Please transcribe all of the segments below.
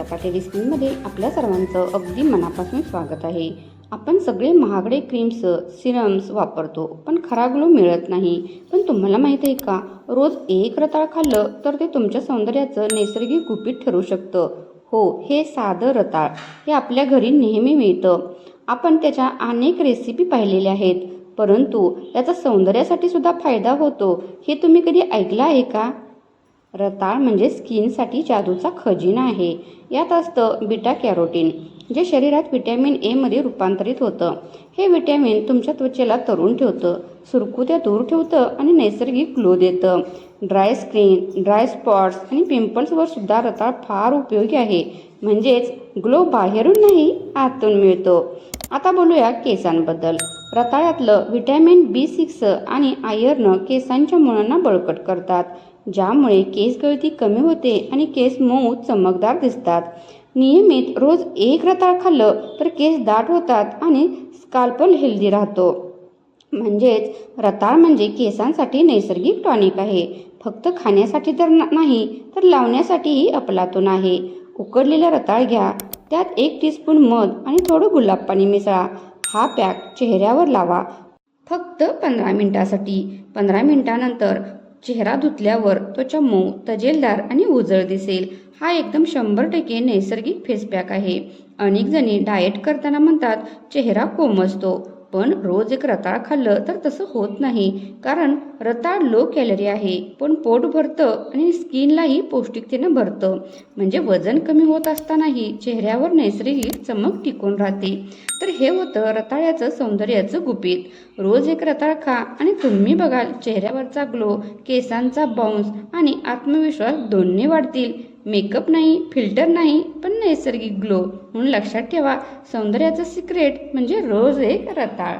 मराठी रेसिपीमध्ये आपल्या सर्वांचं अगदी मनापासून स्वागत आहे. आपण सगळे महागडे क्रीम्स सिरम्स वापरतो पण खरा ग्लो मिळत नाही. पण तुम्हाला माहीत आहे का? रोज एक रताळ खाल्लं तर ते तुमच्या सौंदर्याचं नैसर्गिक गुपित ठरू शकतं. हो हे साधं रताळ. हे आपल्या घरी नेहमी मिळतं. आपण त्याच्या अनेक रेसिपी पाहिलेल्या आहेत. परंतु त्याचा सौंदर्यासाठी सुद्धा फायदा होतो. हे तुम्ही कधी ऐकलं आहे का? रताळ म्हणजे स्किनसाठी जादूचा खजिना आहे. यात असतं बिटा कॅरोटीन जे शरीरात व्हिटॅमिन एमध्ये रूपांतरित होतं. हे व्हिटॅमिन तुमच्या त्वचेला तरुण ठेवतं सुरकुत्या दूर ठेवतं आणि नैसर्गिक ग्लो देतं. ड्राय स्किन ड्राय स्पॉट्स आणि पिंपल्सवर सुद्धा रताळ फार उपयोगी आहे. म्हणजेच ग्लो बाहेरून नाही आतून मिळतो. आता बोलूया केसांबद्दल. रताळ्यातलं व्हिटॅमिन बी सिक्स आणि आयर्न केसांच्या मुळांना बळकट करतात. ज्यामुळे केस गळती कमी होते आणि केस मऊ चमकदार दिसतात. नियमित रोज एक रताळ खाल्लं तर केस दाट होतात आणि स्काल्पल हेल्दी राहतो. म्हणजेच रताळ म्हणजे केसांसाठी नैसर्गिक टॉनिक आहे. फक्त खाण्यासाठी तर नाही तर लावण्यासाठीही अपलातून आहे. उकडलेला रताळ घ्या. त्यात एक टीस्पून मध आणि थोडं गुलाब पाणी मिसळा. हा पॅक चेहऱ्यावर लावा. फक्त पंधरा मिनिटासाठी. पंधरा मिनिटानंतर चेहरा धुतल्यावर त्वचा मऊ तजेलदार आणि उजळ दिसेल. हा एकदम शंभर टक्के नैसर्गिक फेस पॅक आहे. अनेक जणी डाएट करताना म्हणतात चेहरा कोमजतो. पण रोज एक रताळ खाल्लं तर तसं होत नाही. कारण रताळ लो कॅलरी आहे पण पोट भरतं आणि स्किनलाही पौष्टिकतेनं भरतं. म्हणजे वजन कमी होत असतानाही चेहऱ्यावर नैसर्गिक चमक टिकून राहते. तर हे होतं रताळ्याचं सौंदर्याचं गुपित. रोज एक रताळ खा आणि तुम्ही बघाल चेहऱ्यावरचा ग्लो केसांचा बाउन्स आणि आत्मविश्वास दोन्ही वाढतील. मेकअप नाही फिल्टर नाही पण नैसर्गिक ग्लो. म्हणून लक्षात ठेवा सौंदर्याचं सिक्रेट म्हणजे रोज एक रताळ.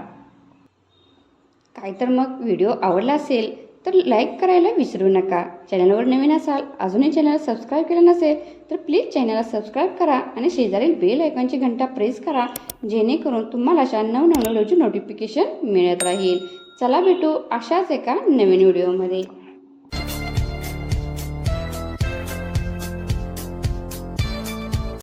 काय तर मग व्हिडिओ आवडला असेल तर लाईक करायला विसरू नका. चॅनलवर नवीन असाल अजूनही चॅनल सबस्क्राईब केलं नसेल तर प्लीज चॅनलला सबस्क्राईब करा आणि शेजारील बेल आयकॉनची घंटा प्रेस करा जेणेकरून तुम्हाला अशा नवनवनोलॉजी नोटिफिकेशन मिळत राहील चला भेटू अशाच एका नवीन व्हिडिओमध्ये